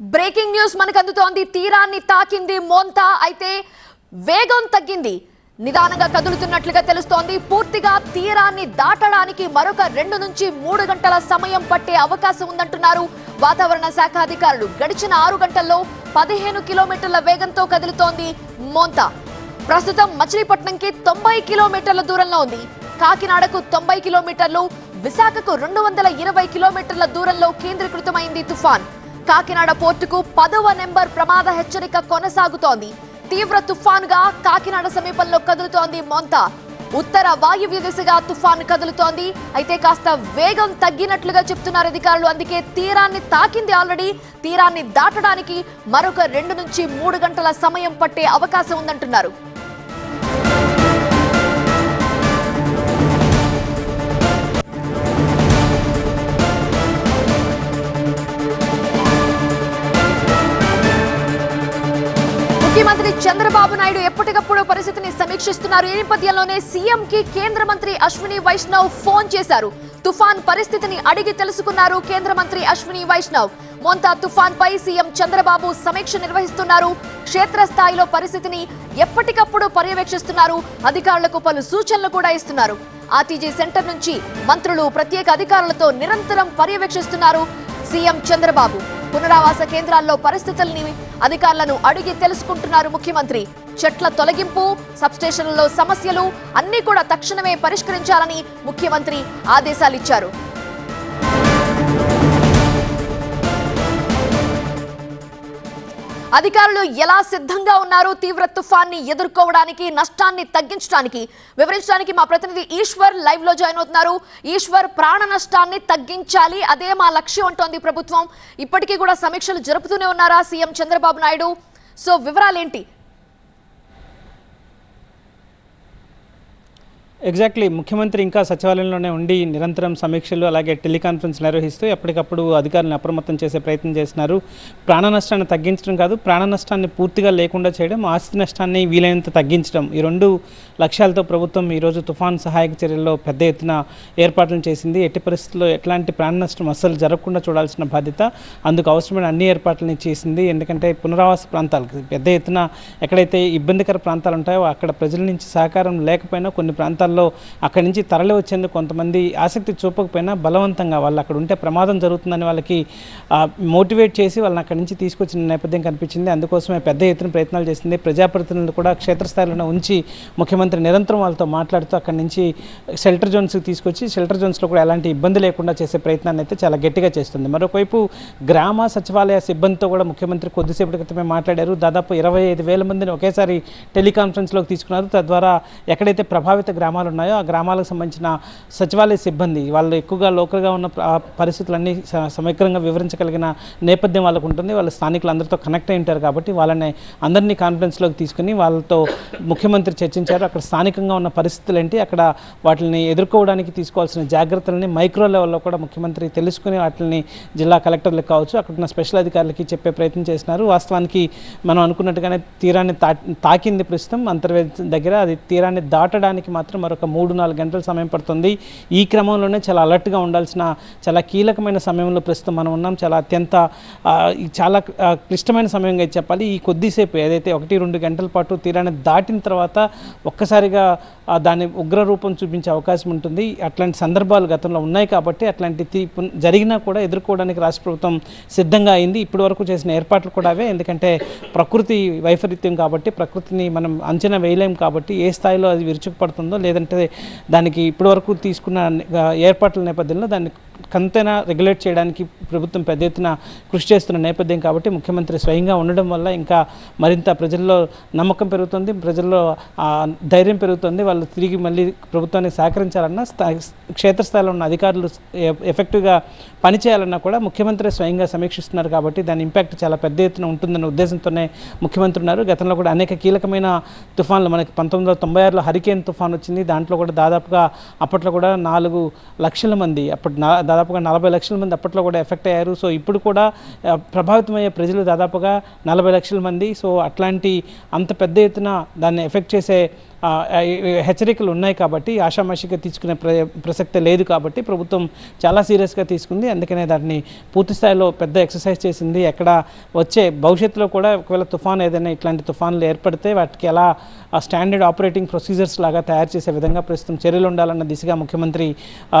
Breaking news మనకు అందుతోంది తీరాన్ని తాకింది మోంతా. అయితే వేగం తగ్గింది. నిదానంగా కదులుతున్నట్లుగా తెలుస్తోంది. పూర్తిగా తీరాన్ని దాటడానికి మరొక రెండు నుంచి మూడు గంటల సమయం పట్టే అవకాశం ఉందంటున్నారు. వాతావరణ శాఖ అధికారులు. గడిచిన ఆరు గంటల్లో పదిహేను కిలోమీటర్ల వేగంతో కదులుతోంది మోంతా. ప్రస్తుతం మచిలీపట్నంకి తొంభై కిలోమీటర్ల దూరంలో ఉంది. కాకినాడకు తొంభై కిలోమీటర్లు విశాఖకు రెండు వందల ఇరవై కిలోమీటర్ల దూరంలో కేంద్రీకృతమైంది తుఫాన్. కాకినాడ పోర్టుకు పదవ నెంబర్ ప్రమాద హెచ్చరిక కొనసాగుతోంది. తీవ్ర తుఫానుగా కాకినాడ సమీపంలో కదులుతోంది మోంత. ఉత్తర వాయువ్య దిశగా తుఫాను కదులుతోంది. అయితే కాస్త వేగం తగ్గినట్లుగా చెప్తున్నారు అధికారులు. అందుకే తీరాన్ని తాకింది ఆల్రెడీ. తీరాన్ని దాటడానికి మరొక రెండు నుంచి మూడు గంటల సమయం పట్టే అవకాశం ఉందంటున్నారు. ముఖ్యమంత్రి చంద్రబాబు నాయుడు ఎప్పటికప్పుడు పరిస్థితిని సమీక్షిస్తున్నారు. ఈ నేపథ్యంలోనే సీఎం కి కేంద్ర మంత్రి అశ్విని వైష్ణవ్ ఫోన్ చేశారు. తుఫాన్ పరిస్థితిని అడిగి తెలుసుకున్నారు కేంద్ర మంత్రి అశ్విని వైష్ణవ్. మొంతా తుఫాన్ పై సీఎం చంద్రబాబు సమీక్ష నిర్వహిస్తున్నారు. క్షేత్రస్థాయిలో పరిస్థితిని ఎప్పటికప్పుడు పర్యవేక్షిస్తున్నారు. అధికారులకు పలు సూచనలు కూడా ఇస్తున్నారు. ఆర్టీజీ సెంటర్ నుంచి మంత్రులు ప్రత్యేక అధికారులతో నిరంతరం పర్యవేక్షిస్తున్నారు సీఎం చంద్రబాబు. పునరావాస కేంద్రాల్లో పరిస్థితుల్ని అధికారులను అడిగి తెలుసుకుంటున్నారు ముఖ్యమంత్రి. చెట్ల తొలగింపు సబ్స్టేషన్లలో సమస్యలు అన్ని కూడా తక్షణమే పరిష్కరించాలని ముఖ్యమంత్రి ఆదేశాలిచ్చారు. అధికారులు ఎలా సిద్ధంగా ఉన్నారు తీవ్ర తుఫాన్ని ఎదుర్కోవడానికి నష్టాన్ని తగ్గించడానికి వివరించడానికి మా ప్రతినిధి ఈశ్వర్ లైవ్లో జాయిన్ అవుతున్నారు. ఈశ్వర్ ప్రాణ నష్టాన్ని తగ్గించాలి అదే మా లక్ష్యం అంటోంది ప్రభుత్వం. ఇప్పటికీ కూడా సమీక్షలు జరుపుతూనే ఉన్నారా సీఎం చంద్రబాబు నాయుడు? సో వివరాలేంటి? ఎగ్జాక్ట్లీ ముఖ్యమంత్రి ఇంకా సచివాలయంలోనే ఉండి నిరంతరం సమీక్షలు అలాగే టెలికాన్ఫరెన్స్ నిర్వహిస్తూ ఎప్పటికప్పుడు అధికారులను అప్రమత్తం చేసే ప్రయత్నం చేస్తున్నారు. ప్రాణ నష్టాన్ని తగ్గించడం కాదు ప్రాణ నష్టాన్ని పూర్తిగా లేకుండా చేయడం ఆస్తి నష్టాన్ని వీలైనంత తగ్గించడం. ఈ రెండు లక్ష్యాలతో ప్రభుత్వం ఈరోజు తుఫాన్ సహాయక చర్యల్లో పెద్ద ఎత్తున ఏర్పాట్లను చేసింది. ఎట్టి పరిస్థితుల్లో ఎట్లాంటి ప్రాణ నష్టం అస్సలు జరగకుండా చూడాల్సిన బాధ్యత అందుకు అవసరమైన అన్ని ఏర్పాట్లని చేసింది. ఎందుకంటే పునరావాస ప్రాంతాలకు పెద్ద ఎత్తున ఎక్కడైతే ఇబ్బందికర ప్రాంతాలు ఉంటాయో అక్కడ ప్రజల నుంచి సహకారం లేకపోయినా కొన్ని ప్రాంతాలు ప్రాంతాల్లో అక్కడి నుంచి తరలి వచ్చేందుకు కొంతమంది ఆసక్తి చూపకపోయినా బలవంతంగా వాళ్ళు అక్కడ ఉంటే ప్రమాదం జరుగుతుందని వాళ్ళకి మోటివేట్ చేసి వాళ్ళని అక్కడి నుంచి తీసుకొచ్చిన నేపథ్యం కనిపించింది. అందుకోసమే పెద్ద ఎత్తున ప్రయత్నాలు చేసింది. ప్రజాప్రతినిధులు కూడా క్షేత్రస్థాయిలో ఉంచి ముఖ్యమంత్రి నిరంతరం వాళ్ళతో మాట్లాడుతూ అక్కడి నుంచి షెల్టర్ జోన్స్కి తీసుకొచ్చి షెల్టర్ జోన్స్లో కూడా ఎలాంటి ఇబ్బంది లేకుండా చేసే ప్రయత్నాన్ని అయితే చాలా గట్టిగా చేస్తుంది. మరోవైపు గ్రామ సచివాలయ సిబ్బందితో కూడా ముఖ్యమంత్రి కొద్దిసేపటి క్రితమే మాట్లాడారు. దాదాపు ఇరవై ఐదు వేల మందిని ఒకేసారి టెలికాన్ఫరెన్స్లోకి తీసుకున్నారు. తద్వారా ఎక్కడైతే ప్రభావిత గ్రామాలు ఉన్నాయో ఆ గ్రామాలకు సంబంధించిన సచివాలయ సిబ్బంది వాళ్ళు ఎక్కువగా లోకల్గా ఉన్న పరిస్థితులన్నీ స- సమగ్రంగా వివరించగలిగిన నేపథ్యం వాళ్ళకు ఉంటుంది. వాళ్ళు స్థానికులు అందరితో కనెక్ట్ అయి ఉంటారు కాబట్టి వాళ్ళని అందరినీ కాన్ఫరెన్స్లోకి తీసుకుని వాళ్ళతో ముఖ్యమంత్రి చర్చించారు. అక్కడ స్థానికంగా ఉన్న పరిస్థితులు ఏంటి? అక్కడ వాటిని ఎదుర్కోవడానికి తీసుకోవాల్సిన జాగ్రత్తలని మైక్రో లెవెల్లో కూడా ముఖ్యమంత్రి తెలుసుకుని వాటిని జిల్లా కలెక్టర్లకు కావచ్చు అక్కడ ఉన్న స్పెషల్ అధికారులకి చెప్పే ప్రయత్నం చేసినారు. వాస్తవానికి మనం అనుకున్నట్టుగానే తీరాన్ని తాకింది ప్రస్తుతం. అంతర్వేది దగ్గర అది తీరాన్ని దాటడానికి మాత్రం మరొక మూడు నాలుగు గంటల సమయం పడుతుంది. ఈ క్రమంలోనే చాలా అలర్ట్గా ఉండాల్సిన చాలా కీలకమైన సమయంలో ప్రస్తుతం మనం ఉన్నాం. చాలా అత్యంత చాలా క్లిష్టమైన సమయంగా చెప్పాలి. ఈ కొద్దిసేపు ఏదైతే ఒకటి రెండు గంటల పాటు తీరాన్ని దాటిన తర్వాత ఒక్కసారిగా దాని ఉగ్రరూపం చూపించే అవకాశం ఉంటుంది. అట్లాంటి సందర్భాలు గతంలో ఉన్నాయి కాబట్టి అట్లాంటి తీ- జరిగినా కూడా ఎదుర్కోవడానికి రాష్ట్ర ప్రభుత్వం సిద్ధంగా అయింది. ఇప్పటి వరకు చేసిన ఏర్పాట్లు కూడా అవే. ఎందుకంటే ప్రకృతి వైపరీత్యం కాబట్టి ప్రకృతిని మనం అంచనా వేయలేం కాబట్టి ఏ స్థాయిలో అది విరుచుకుపడుతుందో లేదంటే దానికి ఇప్పటివరకు తీసుకున్న ఏర్పాట్ల నేపథ్యంలో దాన్ని కంతైనా రెగ్యులేట్ చేయడానికి ప్రభుత్వం పెద్ద ఎత్తున కృషి చేస్తున్న నేపథ్యం కాబట్టి ముఖ్యమంత్రి స్వయంగా ఉండడం వల్ల ఇంకా మరింత ప్రజల్లో నమ్మకం పెరుగుతుంది ప్రజల్లో ధైర్యం పెరుగుతుంది. వాళ్ళు తిరిగి మళ్ళీ ప్రభుత్వానికి సహకరించాలన్నా క్షేత్రస్థాయిలో ఉన్న అధికారులు ఎఫెక్టివ్గా పనిచేయాలన్నా కూడా ముఖ్యమంత్రి స్వయంగా సమీక్షిస్తున్నారు కాబట్టి దాని ఇంపాక్ట్ చాలా పెద్ద ఎత్తున ఉంటుందన్న ఉద్దేశంతోనే ముఖ్యమంత్రి ఉన్నారు. గతంలో కూడా అనేక కీలకమైన తుఫాన్లు మనకి పంతొమ్మిది వందల తొంభై ఆరులో హరికేన్ తుఫాన్ వచ్చింది. దాంట్లో కూడా దాదాపుగా అప్పట్లో కూడా నాలుగు లక్షల మంది అప్పటి నా- దాదాపుగా నలభై లక్షల మంది అప్పట్లో కూడా ఎఫెక్ట్ అయ్యారు. సో ఇప్పుడు కూడా ప్రభావితమయ్యే ప్రజలు దాదాపుగా నలభై లక్షల మంది. సో అట్లాంటి అంత పెద్ద ఎత్తున దాన్ని ఎఫెక్ట్ చేసే హెచ్చరికలు ఉన్నాయి కాబట్టి ఆషామాషిగా తీసుకునే ప్ర ప్రసక్తే లేదు కాబట్టి ప్రభుత్వం చాలా సీరియస్గా తీసుకుంది. అందుకనే దాన్ని పూర్తి స్థాయిలో పెద్ద ఎక్సర్సైజ్ చేసింది. ఎక్కడ వచ్చే భవిష్యత్తులో కూడా ఒకవేళ తుఫాన్ ఏదైనా ఇట్లాంటి తుఫాన్లు ఏర్పడితే వాటికి ఎలా స్టాండర్డ్ ఆపరేటింగ్ ప్రొసీజర్స్ లాగా తయారు చేసే విధంగా ప్రస్తుతం చర్యలు ఉండాలన్న దిశగా ముఖ్యమంత్రి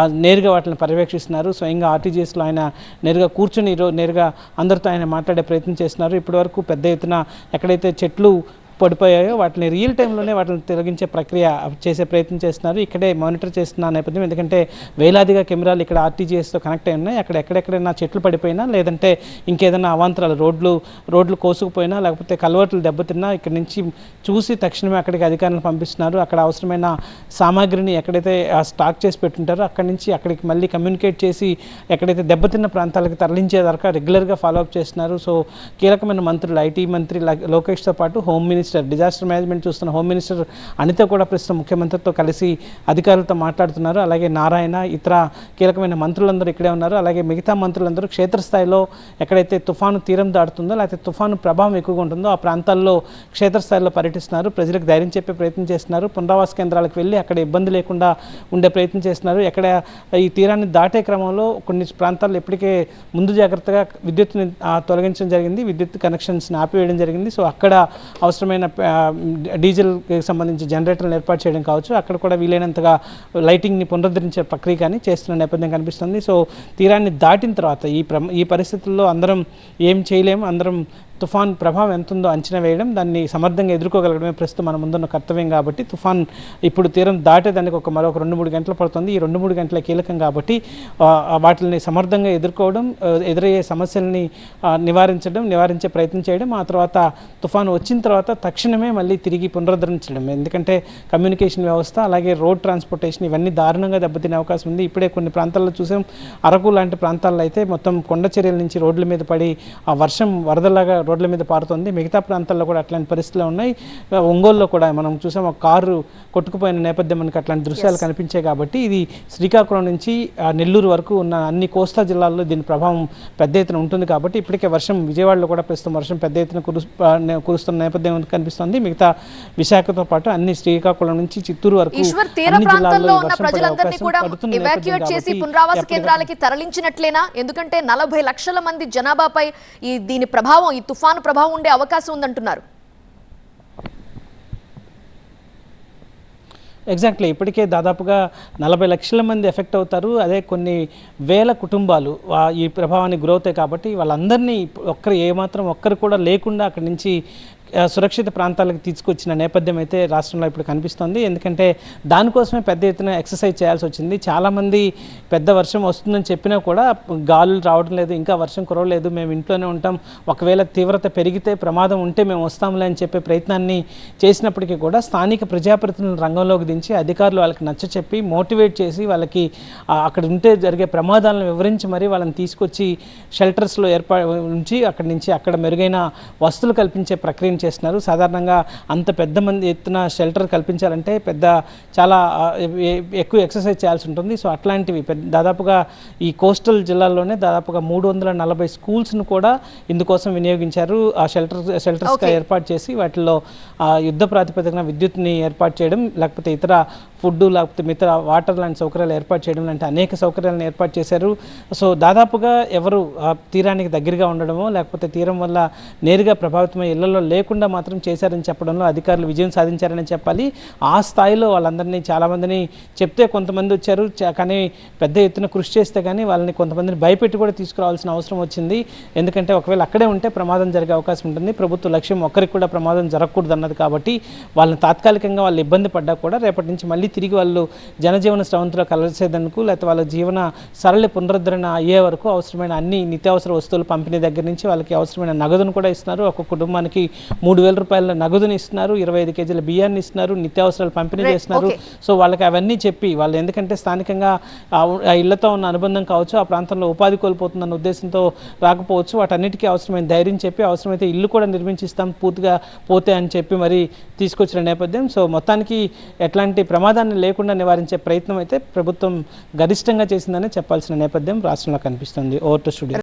నేరుగా వాటిని పర్యవేక్షిస్తున్నారు. స్వయంగా ఆర్టీజీఎస్లో ఆయన నేరుగా కూర్చుని ఈరో- నేరుగా అందరితో ఆయన మాట్లాడే ప్రయత్నం చేస్తున్నారు. ఇప్పటివరకు పెద్ద ఎత్తున ఎక్కడైతే చెట్లు పడిపోయాయో వాటిని రియల్ టైంలోనే వాటిని తొలగించే ప్రక్రియ చేసే ప్రయత్నం చేస్తున్నారు. ఇక్కడే మానిటర్ చేస్తున్న నేపథ్యం. ఎందుకంటే వేలాదిగా కెమెరాలు ఇక్కడ ఆర్టీజీఎస్తో కనెక్ట్ అయి ఉన్నాయి. అక్కడ ఎక్కడెక్కడైనా చెట్లు పడిపోయినా లేదంటే ఇంకేదైనా అవాంతరాలు రోడ్లు రోడ్లు కోసుకుపోయినా లేకపోతే కలవట్లు దెబ్బతిన్నా ఇక్కడ నుంచి చూసి తక్షణమే అక్కడికి అధికారులను పంపిస్తున్నారు. అక్కడ అవసరమైన సామాగ్రిని ఎక్కడైతే స్టాక్ చేసి పెట్టుంటారో అక్కడి నుంచి అక్కడికి మళ్ళీ కమ్యూనికేట్ చేసి ఎక్కడైతే దెబ్బతిన్న ప్రాంతాలకు తరలించే వరకు రెగ్యులర్గా ఫాలో అప్ చేస్తున్నారు. సో కీలకమైన మంత్రులు ఐటీ మంత్రి లోకేష్తో పాటు హోమ్ మినిస్టర్ డిజాస్టర్ మేనేజ్మెంట్ చూస్తున్న హోమ్ మినిస్టర్ అనిత కూడా ప్రస్తుతం ముఖ్యమంత్రితో కలిసి అధికారులతో మాట్లాడుతున్నారు. అలాగే నారాయణ ఇతర కీలకమైన మంత్రులందరూ ఇక్కడే ఉన్నారు. అలాగే మిగతా మంత్రులందరూ క్షేత్రస్థాయిలో ఎక్కడైతే తుఫాను తీరం దాటుతుందో లేకపోతే తుఫాను ప్రభావం ఎక్కువగా ఉంటుందో ఆ ప్రాంతాల్లో క్షేత్రస్థాయిలో పర్యటిస్తున్నారు. ప్రజలకు ధైర్యం చెప్పే ప్రయత్నం చేస్తున్నారు. పునరావాస కేంద్రాలకు వెళ్ళి అక్కడ ఇబ్బంది లేకుండా ఉండే ప్రయత్నం చేస్తున్నారు. ఎక్కడ ఈ తీరాన్ని దాటే క్రమంలో కొన్ని ప్రాంతాల్లో ఇప్పటికే ముందు జాగ్రత్తగా విద్యుత్ని తొలగించడం జరిగింది. విద్యుత్ కనెక్షన్స్ని ఆపివేయడం జరిగింది. సో అక్కడ అవసరమైన ఆ, డీజిల్కి సంబంధించి జనరేటర్లను ఏర్పాటు చేయడం కావచ్చు. అక్కడ కూడా వీలైనంతగా లైటింగ్ని పునరుద్ధరించే ప్రక్రియ కానీ చేస్తున్న నేపథ్యం కనిపిస్తుంది. సో తీరాన్ని దాటిన తర్వాత ఈ ఈ పరిస్థితుల్లో అందరం ఏం చేయలేము. అందరం తుఫాన్ ప్రభావం ఎంత ఉందో అంచనా వేయడం దాన్ని సమర్థంగా ఎదుర్కోగలగడమే ప్రస్తుతం మన ముందున్న కర్తవ్యం కాబట్టి తుఫాన్ ఇప్పుడు తీరం దాటేదానికి ఒక మరొక రెండు మూడు గంటలు పడుతుంది. ఈ రెండు మూడు గంటల కీలకం కాబట్టి వాటిని సమర్థంగా ఎదుర్కోవడం ఎదురయ్యే సమస్యల్ని నివారించడం నివారించే ప్రయత్నం చేయడం ఆ తర్వాత తుఫాను వచ్చిన తర్వాత తక్షణమే మళ్ళీ తిరిగి పునరుద్ధరించడం ఎందుకంటే కమ్యూనికేషన్ వ్యవస్థ అలాగే రోడ్ ట్రాన్స్పోర్టేషన్ ఇవన్నీ దారుణంగా దెబ్బతినే అవకాశం ఉంది. ఇప్పుడే కొన్ని ప్రాంతాల్లో చూసాం అరకు లాంటి ప్రాంతాల్లో అయితే మొత్తం కొండ చర్యల నుంచి రోడ్ల మీద పడి ఆ వర్షం వరదలాగా రోడ్ల మీద పారుతుంది. మిగతా ప్రాంతాల్లో కూడా అట్లాంటి పరిస్థితులు ఉన్నాయి. ఒంగోలులో కూడా మనం చూసాం ఒక కారు కొట్టుకుపోయిన నేపథ్యం మనకి అట్లాంటి దృశ్యాలు కనిపించాయి కాబట్టి ఇది శ్రీకాకుళం నుంచి నెల్లూరు వరకు ఉన్న అన్ని కోస్తా జిల్లాల్లో దీని ప్రభావం పెద్ద ఎత్తున ఉంటుంది కాబట్టి ఇప్పటికే వర్షం విజయవాడలో కూడా ప్రస్తుతం వర్షం పెద్ద ఎత్తున కురు కురుస్తున్న నేపథ్యం కనిపిస్తుంది. మిగతా విశాఖతో పాటు అన్ని శ్రీకాకుళం నుంచి చిత్తూరు వరకు అన్ని జిల్లాల్లో చేసి పునరావాస కేంద్రాలకి తరలించినట్లేనా? ఎందుకంటే నలభై లక్షల మంది జనాభాపై ఈ దీని ప్రభావం ఈ తుఫాను ప్రభావం ఉండే అవకాశం ఉందంటున్నారు. ఎగ్జాక్ట్లీ ఇప్పటికే దాదాపుగా నలభై లక్షల మంది ఎఫెక్ట్ అవుతారు. అదే కొన్ని వేల కుటుంబాలు ఈ ప్రభావానికి గురవుతాయి కాబట్టి వాళ్ళందరినీ ఒక్కరు ఏమాత్రం ఒక్కరు కూడా లేకుండా అక్కడి నుంచి సురక్షిత ప్రాంతాలకు తీసుకొచ్చిన నేపథ్యం అయితే రాష్ట్రంలో ఇప్పుడు కనిపిస్తుంది. ఎందుకంటే దానికోసమే పెద్ద ఎత్తున ఎక్సర్సైజ్ చేయాల్సి వచ్చింది. చాలామంది పెద్ద వర్షం వస్తుందని చెప్పినా కూడా గాలులు రావడం లేదు ఇంకా వర్షం కురవలేదు. మేము ఇంట్లోనే ఉంటాం. ఒకవేళ తీవ్రత పెరిగితే ప్రమాదం ఉంటే మేము వస్తాంలే అని చెప్పే ప్రయత్నాన్ని చేసినప్పటికీ కూడా స్థానిక ప్రజాప్రతినిధులను రంగంలోకి దించి అధికారులు వాళ్ళకి నచ్చ చెప్పి మోటివేట్ చేసి వాళ్ళకి అక్కడ ఉంటే జరిగే ప్రమాదాలను వివరించి మరీ వాళ్ళని తీసుకొచ్చి షెల్టర్స్లో ఏర్పా ఉంచి అక్కడి నుంచి అక్కడ మెరుగైన వస్తువులు కల్పించే ప్రక్రియను చేస్తున్నారు? సాధారణంగా అంత పెద్ద మంది ఎత్తున షెల్టర్ కల్పించాలంటే పెద్ద చాలా ఎక్కువ ఎక్సర్సైజ్ చేయాల్సి ఉంటుంది. సో అట్లాంటివి పెద్ద దాదాపుగా ఈ కోస్టల్ జిల్లాల్లోనే దాదాపుగా మూడు వందల నలభై స్కూల్స్ను కూడా ఇందుకోసం వినియోగించారు. ఆ షెల్టర్ షెల్టర్స్గా ఏర్పాటు చేసి వాటిల్లో యుద్ధ ప్రాతిపదికన విద్యుత్ని ఏర్పాటు చేయడం లేకపోతే ఇతర ఫుడ్ లేకపోతే మిగతా వాటర్ లాంటి సౌకర్యాలు ఏర్పాటు చేయడం లాంటి అనేక సౌకర్యాలను ఏర్పాటు చేశారు. సో దాదాపుగా ఎవరు తీరానికి దగ్గరగా ఉండడమో లేకపోతే తీరం వల్ల నేరుగా ప్రభావితమై ఇళ్ళలో లేకుండా మాత్రం చేశారని చెప్పడంలో అధికారులు విజయం సాధించారని చెప్పాలి. ఆ స్థాయిలో వాళ్ళందరినీ చాలామందిని చెప్తే కొంతమంది వచ్చారు. కానీ పెద్ద ఎత్తున కృషి చేస్తే కానీ వాళ్ళని కొంతమందిని భయపెట్టి కూడా తీసుకురావాల్సిన అవసరం వచ్చింది. ఎందుకంటే ఒకవేళ అక్కడే ఉంటే ప్రమాదం జరిగే అవకాశం ఉంటుంది. ప్రభుత్వ లక్ష్యం ఒక్కరికి కూడా ప్రమాదం జరగకూడదు అన్నది కాబట్టి వాళ్ళని తాత్కాలికంగా వాళ్ళు ఇబ్బంది పడ్డా కూడా రేపటి నుంచి మళ్ళీ తిరిగి వాళ్ళు జనజీవన స్రవంతిలో కలిసేందుకు లేకపోతే వాళ్ళ జీవన సరళ పునరుద్ధరణ అయ్యే వరకు అవసరమైన అన్ని నిత్యావసర వస్తువులు పంపిణీ దగ్గర నుంచి వాళ్ళకి అవసరమైన నగదును కూడా ఇస్తున్నారు. ఒక కుటుంబానికి మూడు వేల రూపాయల నగదుని ఇస్తున్నారు. ఇరవై ఐదు కేజీల బియ్యాన్ని ఇస్తున్నారు. నిత్యావసరాలు పంపిణీ చేస్తున్నారు. సో వాళ్ళకి అవన్నీ చెప్పి వాళ్ళు ఎందుకంటే స్థానికంగా ఆ ఇళ్ళతో ఉన్న అనుబంధం కావచ్చు ఆ ప్రాంతంలో ఉపాధి కోల్పోతుందన్న ఉద్దేశంతో రాకపోవచ్చు. వాటన్నిటికీ అవసరమైన ధైర్యం చెప్పి అవసరమైతే ఇల్లు కూడా నిర్మించిస్తాం పూర్తిగా పోతే అని చెప్పి మరి తీసుకొచ్చిన నేపథ్యం. సో మొత్తానికి ఎట్లాంటి ప్రమాదాన్ని లేకుండా నివారించే ప్రయత్నం అయితే ప్రభుత్వం గరిష్టంగా చేసిందని చెప్పాల్సిన నేపథ్యం రాష్ట్రంలో కనిపిస్తుంది. Over to studio.